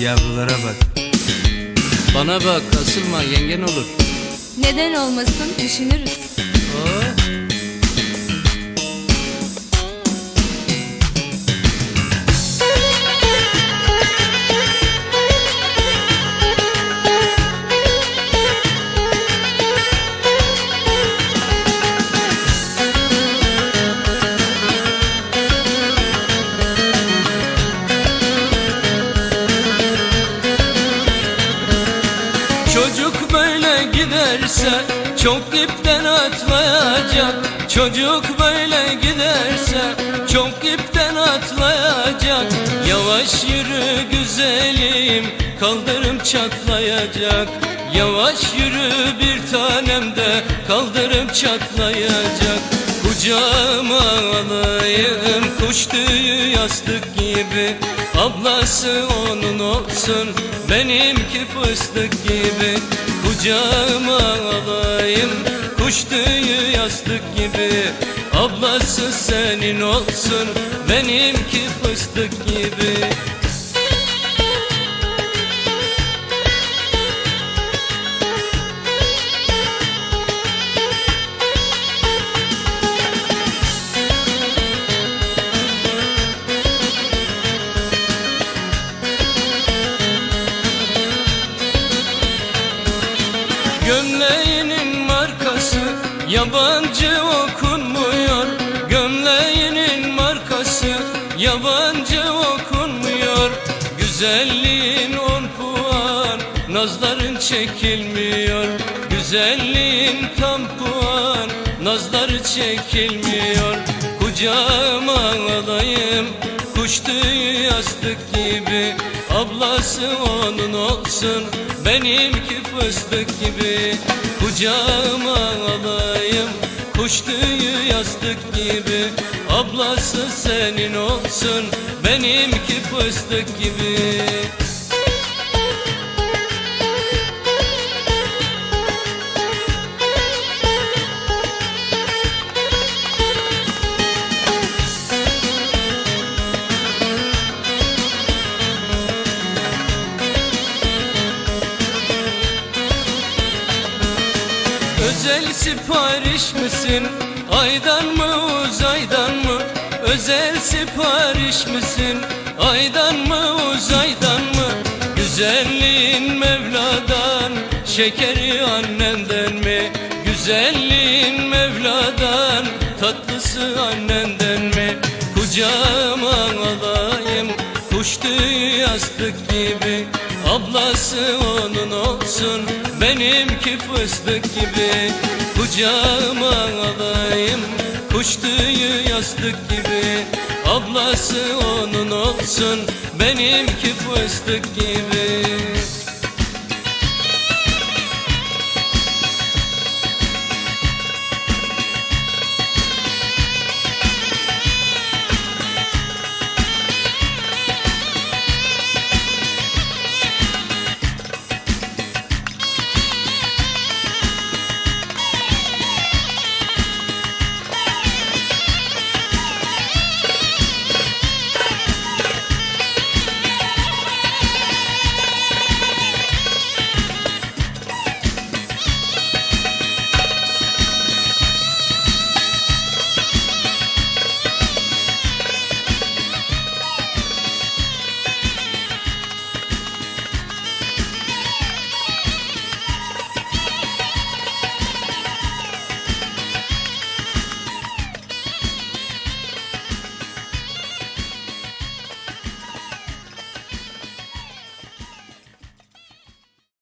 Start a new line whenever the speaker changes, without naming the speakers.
Yavrulara bak.
Bana bak asılma yengen olur.
Neden olmasın düşünürüz.
Çocuk böyle giderse çok dipten atlayacak. Çocuk böyle giderse çok dipten atlayacak. Yavaş yürü güzelim kaldırım çatlayacak. Yavaş yürü bir tanem de kaldırım çatlayacak Kucağıma alayım kuş tüyü yastık gibi. Ablası onun olsun benimki fıstık gibi. Kucağıma alayım kuş yastık gibi. Ablası senin olsun benimki fıstık gibi Gömleğinin markası yabancı okunmuyor. Gömleğinin markası yabancı okunmuyor. Güzelliğin on puan nazların çekilmiyor. Güzelliğin tam puan nazları çekilmiyor. Kucağıma alayım tüyü yastık gibi Ablası onun olsun benimki fıstık gibi. Kucağıma alayım kuş yastık gibi Ablası senin olsun benimki fıstık gibi Özel sipariş misin? Aydan mı uzaydan mı? Özel sipariş misin? Aydan mı uzaydan mı? Güzelliğin Mevla'dan, şekeri annenden mi? Güzelliğin Mevla'dan, tatlısı annenden mi? Kucağıma alayım, kuş tüyü yastık gibi Ablası onun olsun benimki fıstık gibi Kucağıma alayım kuş yastık gibi. Ablası onun olsun benimki fıstık gibi